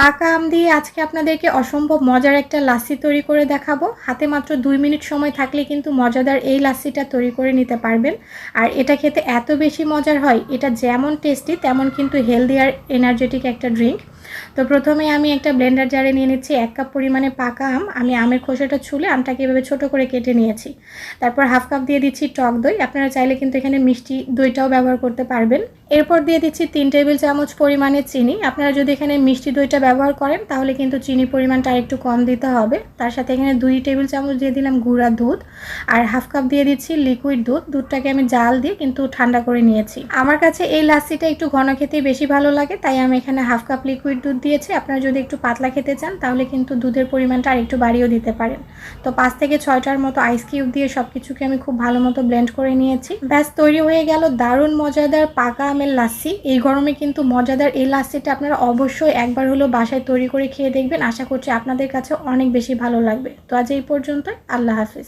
পাকা আম দিয়ে আজকে আপনাদেরকে অসম্ভব মজার একটা লাসি তৈরি করে দেখাবো। হাতে মাত্র দুই মিনিট সময় থাকলে কিন্তু মজাদার এই লাসিটা তৈরি করে নিতে পারবেন। আর এটা খেতে এত বেশি মজার হয়, এটা যেমন টেস্টি তেমন কিন্তু হেলদি আর এনার্জেটিক একটা ড্রিঙ্ক তো প্রথমে আমি একটা ব্লেন্ডার জারে নিয়ে নিচ্ছি, এক কাপ পরিমাণে পাকা আম। আমি আমের খোসাটা ছুলে আমটাকে এভাবে ছোট করে কেটে নিয়েছি। তারপর হাফ কাপ দিয়ে দিচ্ছি টক দই। আপনারা চাইলে কিন্তু এখানে মিষ্টি দইটাও ব্যবহার করতে পারবেন। এরপর দিয়ে দিচ্ছি তিন টেবিল চামচ পরিমাণে চিনি। আপনারা যদি এখানে মিষ্টি দইটা ব্যবহার করেন, তাহলে কিন্তু চিনি পরিমাণটা আরেকটু কম দিতে হবে। তার সাথে এখানে দুই টেবিল চামচ দিয়ে দিলাম গুঁড়া দুধ আর হাফ কাপ দিয়ে দিচ্ছি লিকুইড দুধ। দুধটাকে আমি জাল দিয়ে কিন্তু ঠান্ডা করে নিয়েছি। আমার কাছে এই লাসিটা একটু ঘন খেতেই বেশি ভালো লাগে, তাই আমি এখানে হাফ কাপ লিকুইড দুধ দিয়েছি। আপনারা যদি একটু পাতলা খেতে চান, তাহলে কিন্তু দুধের পরিমাণটা আরেকটু বাড়িয়েও দিতে পারেন। তো পাঁচ থেকে ছয়টার মতো আইস কিউব দিয়ে সব কিছুকে আমি খুব ভালো মতো ব্লেন্ড করে নিয়েছি। ব্যাস, তৈরি হয়ে গেল দারুণ মজাদার পাকা আমের লাসি এই গরমে কিন্তু মজাদার এই লাসিটা আপনারা অবশ্যই একবার হলো বাসায় তৈরি করে খেয়ে দেখবেন। আশা করছি আপনাদের কাছে অনেক বেশি ভালো লাগবে। তো আজ এই পর্যন্ত আল্লাহ হাফিজ।